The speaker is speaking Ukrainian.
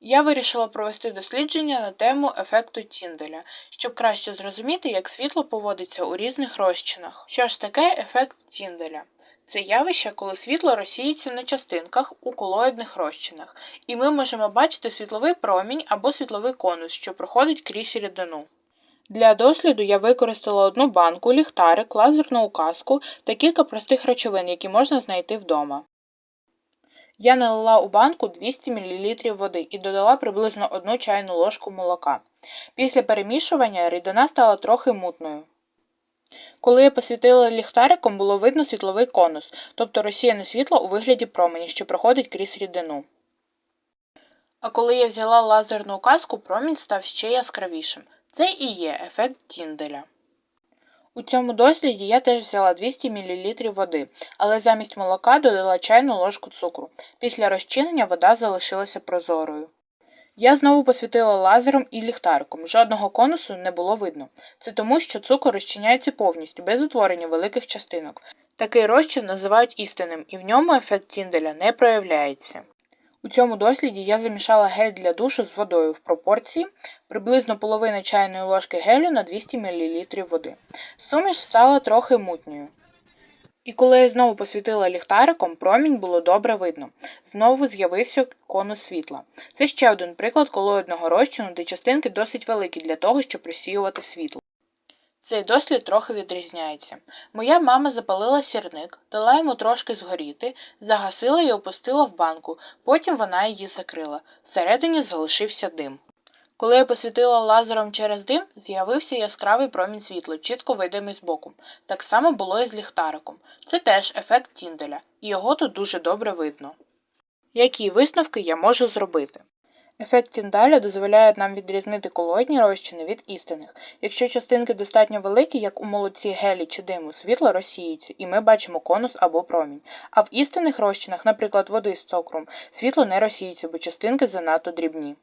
Я вирішила провести дослідження на тему ефекту Тінделя, щоб краще зрозуміти, як світло поводиться у різних розчинах. Що ж таке ефект Тінделя? Це явище, коли світло розсіється на частинках у колоїдних розчинах, і ми можемо бачити світловий промінь або світловий конус, що проходить крізь рідину. Для досліду я використала одну банку, ліхтарик, лазерну указку та кілька простих речовин, які можна знайти вдома. Я налила у банку 200 мл води і додала приблизно 1 чайну ложку молока. Після перемішування рідина стала трохи мутною. Коли я посвітила ліхтариком, було видно світловий конус, тобто розсіяне світло у вигляді промені, що проходить крізь рідину. А коли я взяла лазерну указку, промінь став ще яскравішим. Це і є ефект Тінделя. У цьому досліді я теж взяла 200 мл води, але замість молока додала чайну ложку цукру. Після розчинення вода залишилася прозорою. Я знову посвітила лазером і ліхтариком. Жодного конусу не було видно. Це тому, що цукор розчиняється повністю, без утворення великих частинок. Такий розчин називають істинним, і в ньому ефект Тінделя не проявляється. У цьому досліді я замішала гель для душу з водою в пропорції приблизно половина чайної ложки гелю на 200 мл води. Суміш стала трохи мутньою. І коли я знову посвітила ліхтариком, промінь було добре видно. Знову з'явився конус світла. Це ще один приклад колоїдного розчину, де частинки досить великі для того, щоб розсіювати світло. Цей дослід трохи відрізняється. Моя мама запалила сірник, дала йому трошки згоріти, загасила і опустила в банку, потім вона її закрила. Всередині залишився дим. Коли я посвітила лазером через дим, з'явився яскравий промінь світла, чітко видимий збоку. Так само було і з ліхтариком. Це теж ефект Тінделя, і його тут дуже добре видно. Які висновки я можу зробити? Ефект Тіндаля дозволяє нам відрізнити колоїдні розчини від істинних. Якщо частинки достатньо великі, як у молоці гелі чи диму, світло розсіється, і ми бачимо конус або промінь. А в істинних розчинах, наприклад, води з цокром, світло не розсіється, бо частинки занадто дрібні.